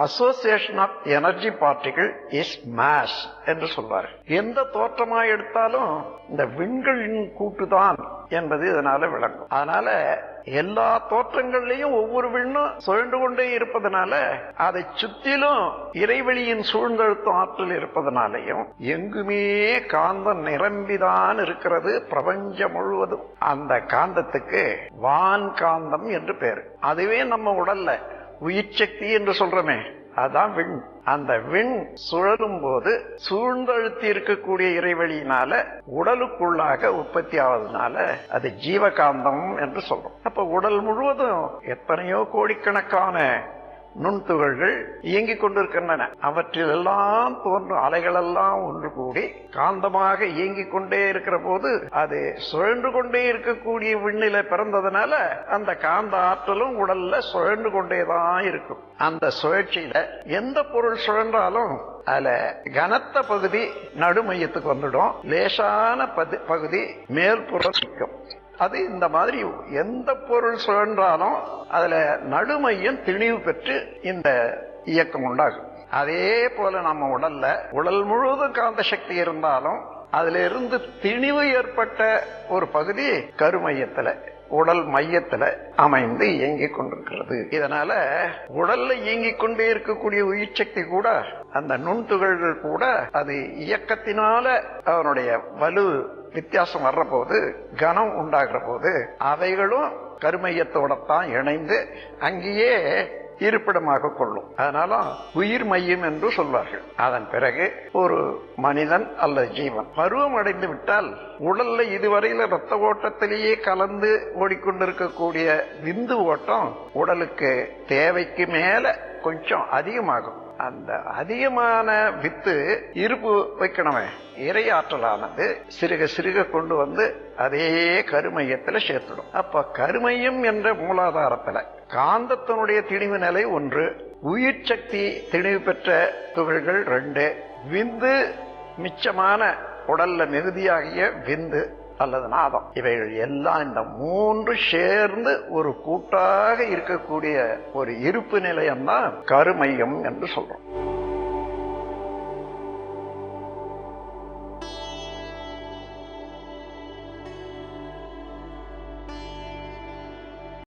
Association of energy பார்ட்டிகள் is mass என்று சொல்வார் எந்த தோற்றமா எடுத்தாலும் இந்த விண்களின் கூட்டுதான் என்பது இதனால விளங்கும். அதனால எல்லா தோற்றங்கள்லயும் ஒவ்வொரு விண்ணும் சுழண்டு கொண்டே இருப்பதனால அதை சுத்திலும் இறைவெளியின் சூழ்ந்தழுத்தம் ஆற்றல் இருப்பதனாலையும் எங்குமே காந்தம் நிரம்பிதான் இருக்கிறது பிரபஞ்சம் முழுவதும். அந்த காந்தத்துக்கு வான் காந்தம் என்று பேரு. அதுவே நம்ம உடல்ல உயிர் சக்தி என்று சொல்றமே அதான் விண். அந்த விண் சுழலும் போது சூழ்ந்தழுத்தி இருக்கக்கூடிய இறைவழியினால உடலுக்குள்ளாக உற்பத்தி ஆவதனால அது ஜீவகாந்தம் என்று சொல்றோம். அப்ப உடல் முழுவதும் எத்தனையோ கோடிக்கணக்கான நுண்துகள்கள் இயங்கிக் கொண்டிருக்கின்றன. அவற்றிலெல்லாம் தோன்றும் அலைகளெல்லாம் ஒன்று கூடி காந்தமாக இயங்கிக் கொண்டே இருக்கிற போது அது சுழன்று கொண்டே இருக்கக்கூடிய விண்ணில பிறந்ததுனால அந்த காந்த ஆற்றலும் உடல்ல சுழன்று கொண்டேதான் இருக்கும். அந்த சுழற்சியில எந்த பொருள் சுழன்றாலும் அதுல கனத்த பகுதி நடுமையத்துக்கு வந்துடும். லேசான பது- பகுதி மேற்புறம் நிற்கும். அது இந்த மாதிரி எந்த பொருள் சுழன்றாலும் அதுல நடுமையம் திணிவு பெற்று இந்த இயக்கம் உண்டாகும். அதே போல நம்ம உடல்ல உடல் முழுவதும் காந்த சக்தி இருந்தாலும் அதுல இருந்து திணிவு ஏற்பட்ட ஒரு பகுதி கருமையத்துல. உடல் மையத்துல அமைந்து இயங்கிக் கொண்டிருக்கிறது. இதனால உடல்ல இயங்கிக் கொண்டே இருக்கக்கூடிய உயிர் சக்தி கூட அந்த நுண்துகள்கள் கூட அது இயக்கத்தினால அவனுடைய வலு வித்தியாசம் வர்ற போது கனம் உண்டாகிற போது அவைகளும் கருமையத்தோட தான் இணைந்து அங்கேயே இருப்பிடமாக கொள்ளும். அதனால உயிர் மையம் என்று சொல்வார்கள். அதன் பிறகு ஒரு மனிதன் அல்லது ஜீவன். பருவம் அடைந்து விட்டால் உடல்ல இதுவரையில ரத்த ஓட்டத்திலேயே கலந்து ஓடிக்கொண்டிருக்கக்கூடிய விந்து ஓட்டம் உடலுக்கு தேவைக்கு மேல கொஞ்சம் அதிகமாகும். அந்த அதிகமான வித்து இருப்பு வைக்கணுமே. இறையாற்றலானது சிறுக சிறுக கொண்டு வந்து அதே கருமையத்தில் சேர்த்துடும். அப்ப கருமையம் என்ற மூலாதாரத்தில் காந்தத்தினுடைய திணிவு நிலை ஒன்று உயிர் சக்தி திணிவு பெற்ற துகள்கள் ரெண்டு விந்து மிச்சமான உடல்ல மிகுதியாகிய விந்து அல்லது நாதம். இவைகள் எல்லாம் இந்த மூன்று சேர்ந்து ஒரு கூட்டாக இருக்கக்கூடிய ஒரு இருப்பு நிலையம்தான் கருமையம் என்று சொல்றோம்.